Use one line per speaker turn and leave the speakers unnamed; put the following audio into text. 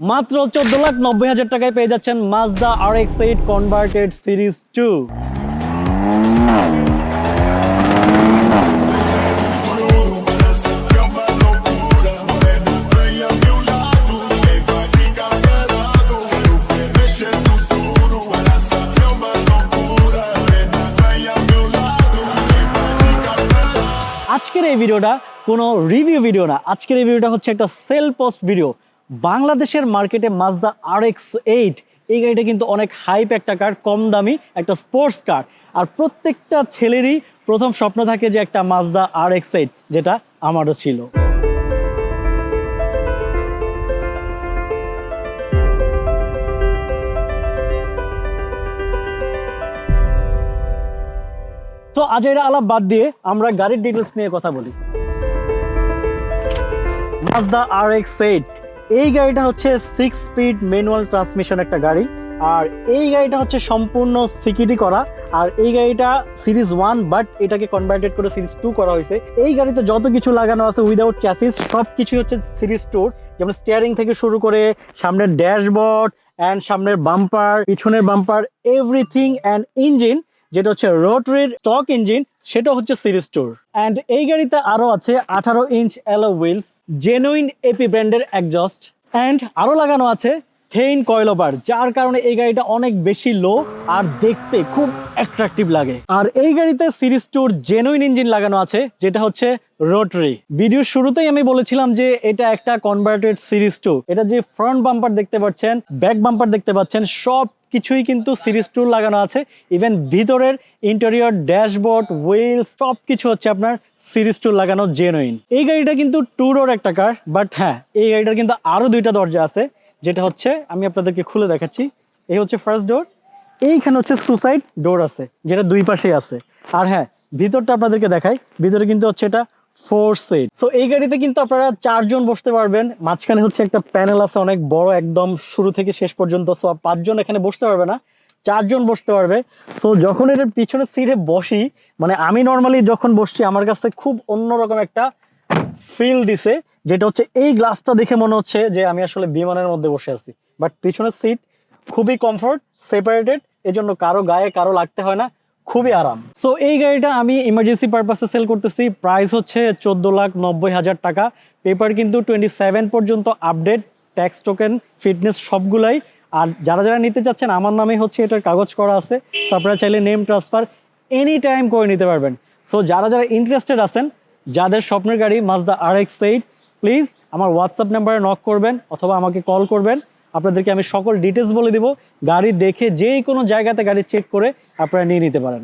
মাত্র চোদ্দ লাখ নব্বই হাজার টাকায় পেয়ে যাচ্ছেন Mazda R X eight converted series two আজকের এই ভিডিওটা কোনো রিভিউ ভিডিও না। আজকের এই ভিডিওটা হচ্ছে একটা সেল পোস্ট ভিডিও বাংলাদেশের মার্কেটে মাজদা আর এক্স এইট এই গাড়িটা কিন্তু অনেক হাইপ একটা কার কম দামি একটা স্পোর্টস কার আর প্রত্যেকটা ছেলেরই প্রথম স্বপ্ন থাকে যে একটা মাজদা আর এক্স এইট যেটা আমারও ছিল। তো আজ এটা আলাপ বাদ দিয়ে আমরা গাড়ির ডিটেলস নিয়ে কথা বলি। মাজদা আর এক্স এইট এই গাড়িটা হচ্ছে সিক্স স্পিড ম্যানুয়াল ট্রান্সমিশন একটা গাড়ি। আর এই গাড়িটা হচ্ছে সম্পূর্ণ সিকিউরিটি করা। আর এই গাড়িটা সিরিজ ওয়ান বাট এটাকে কনভার্টেড করে সিরিজ টু করা হয়েছে। এই গাড়িতে যত কিছু লাগানো আছে উইদাউট চ্যাসিস সব কিছুই হচ্ছে সিরিজ টুর যেমন স্টিয়ারিং থেকে শুরু করে সামনের ড্যাশবোর্ড অ্যান্ড সামনের বাম্পার পিছনের বাম্পার এভরিথিং অ্যান্ড ইঞ্জিন যেটা হচ্ছে রোটরির স্টক ইঞ্জিন, সেটা হচ্ছে সিরিজ টুর। অ্যান্ড এই গাড়িতে আরও আছে আঠারো inch alloy wheels genuine AP ব্র্যান্ডের একজস্ট অ্যান্ড আরও লাগানো আছে থেইন কয়লোবার যার কারণে এই গাড়িটা অনেক বেশি লো আর দেখতে খুব অ্যাট্রাকটিভ লাগে। আর এই গাড়িতে সিরিজ টুর জেনুইন ইঞ্জিন লাগানো আছে, যেটা হচ্ছে রোটারি। ভিডিওর শুরুতেই আমি বলেছিলাম যে এটা একটা কনভার্টেড সিরিজ টু। এটা যে ফ্রন্ট বাম্পার দেখতে পাচ্ছেন ব্যাক বাম্পার দেখতে পাচ্ছেন, সব কিছুই কিন্তু সিরিজ টু লাগানো আছে। ইভেন ভিতরের ইন্টেরিয়র ড্যাশবোর্ড হুইল সব কিছু হচ্ছে আপনার সিরিজ টু লাগানো জেনুইন এই গাড়িটা কিন্তু টু ডোর একটা কার বাট হ্যাঁ এই গাড়িটার কিন্তু আরও দুইটা দরজা আছে, যেটা হচ্ছে আমি আপনাদেরকে খুলে দেখাচ্ছি। এই হচ্ছে ফার্স্ট ডোর এইখানে হচ্ছে সুসাইড ডোর আছে, যেটা দুই পাশেই আছে। আর হ্যাঁ ভিতরটা আপনাদেরকে দেখাই, ভিতরে কিন্তু হচ্ছে এটা ফোর সিট। সো এই গাড়িতে কিন্তু আপনারা চারজন বসতে পারবেন। মাঝখানে হচ্ছে একটা প্যানেল আছে, অনেক বড়, একদম শুরু থেকে শেষ পর্যন্ত। পাঁচজন এখানে বসতে পারবে না, চারজন বসতে পারবে। যখন পিছনের সিটে বসি মানে আমি নর্মালি যখন বসছি, আমার কাছে খুব অন্যরকম একটা ফিল দিছে, যেটা হচ্ছে এই গ্লাসটা দেখে মনে হচ্ছে যে আমি আসলে বিমানের মধ্যে বসে আছি। বাট পিছনের সিট খুবই কমফোর্ট সেপারেটেড এই জন্য কারও গায়ে কারও লাগতে হয় না। খুবই আরাম। সো এই গাড়িটা আমি ইমার্জেন্সি পারপাসে সেল করতেছি। প্রাইস হচ্ছে চোদ্দ লাখ নব্বই হাজার টাকা। পেপার কিন্তু টোয়েন্টি সেভেন পর্যন্ত আপডেট ট্যাক্স টোকেন ফিটনেস সবগুলাই। আর যারা যারা নিতে চাচ্ছেন, আমার নামে হচ্ছে এটার কাগজ করা আছে। আপনারা চাইলে নেম ট্রান্সফার এনি টাইম করে নিতে পারবেন। সো যারা যারা ইন্টারেস্টেড আছেন, যাদের স্বপ্নের গাড়ি Mazda R X eight please আমার হোয়াটসঅ্যাপ নাম্বারে নক করবেন অথবা আমাকে কল করবেন। আপনাদেরকে আমি সকল ডিটেলস বলে দিব। গাড়ি দেখে যে কোনো জায়গাতে গাড়ি চেক করে আপনারা নিয়ে নিতে পারেন।